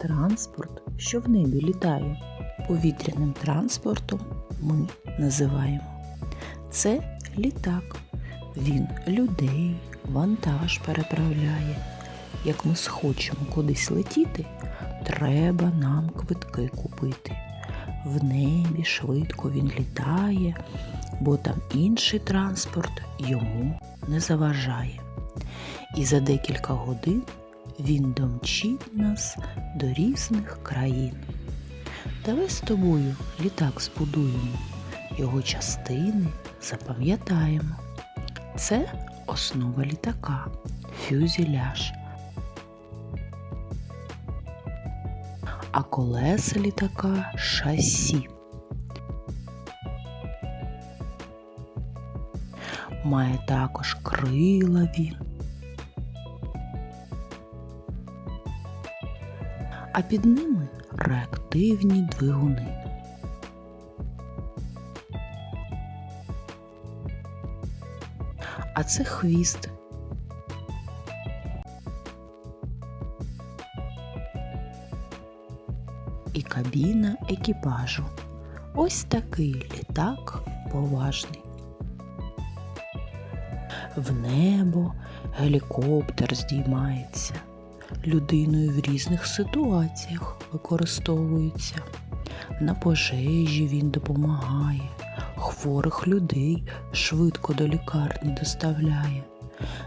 Транспорт, що в небі літає, повітряним транспортом ми називаємо. Це літак. Він людей, вантаж переправляє. Як ми схочемо кудись летіти, треба нам квитки купити. В небі швидко він літає, бо там інший транспорт йому не заважає. І за декілька годин він домчить нас до різних країн. Давай з тобою літак збудуємо, його частини запам'ятаємо. Це основа літака, фюзеляж. А колеса літака шасі. Має також крила він. А під ними реактивні двигуни. А це хвіст. І кабіна екіпажу. Ось такий літак поважний. В небо гелікоптер здіймається. Людиною в різних ситуаціях використовується. На пожежі він допомагає, хворих людей швидко до лікарні доставляє.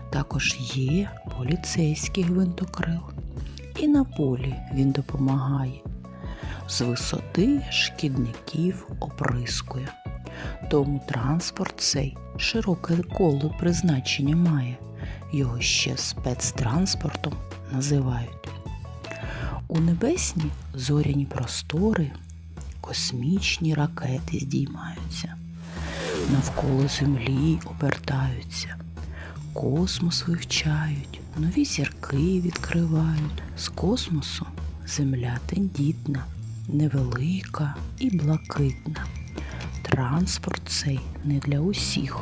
Також є поліцейський гвинтокрил. І на полі він допомагає. З висоти шкідників оприскує. Тому транспорт цей широке коло призначення має. Його ще спецтранспортом називають. У небесні зоряні простори космічні ракети здіймаються, навколо землі обертаються, космос вивчають, нові зірки відкривають. З космосу земля тендітна, невелика і блакитна. Транспорт цей не для усіх.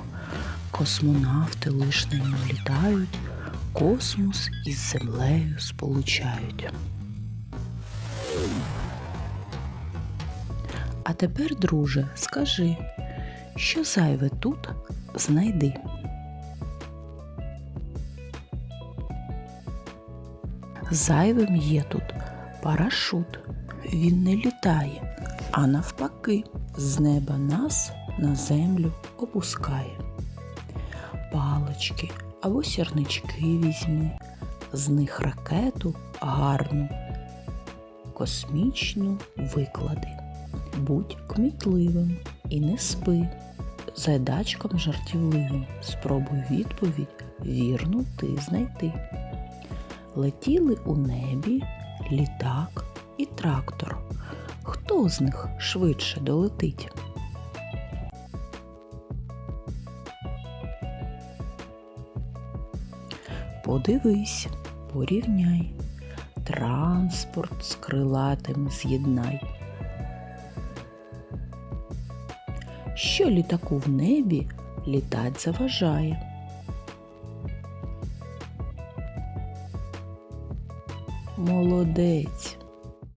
Космонавти лиш ньому літають, космос із землею сполучають. А тепер, друже, скажи, що зайве тут знайди. Зайвим є тут парашут. Він не літає, а навпаки, з неба нас на землю опускає. Палочки або сірнички візьми, з них ракету гарну, космічну виклади. Будь кмітливим і не спи. Задачком жартівливим спробуй відповідь вірну ти знайти. Летіли у небі літак і трактор. Хто з них швидше долетить? Подивись, порівняй, транспорт з крилатим з'єднай. Що літаку в небі літать заважає? Молодець,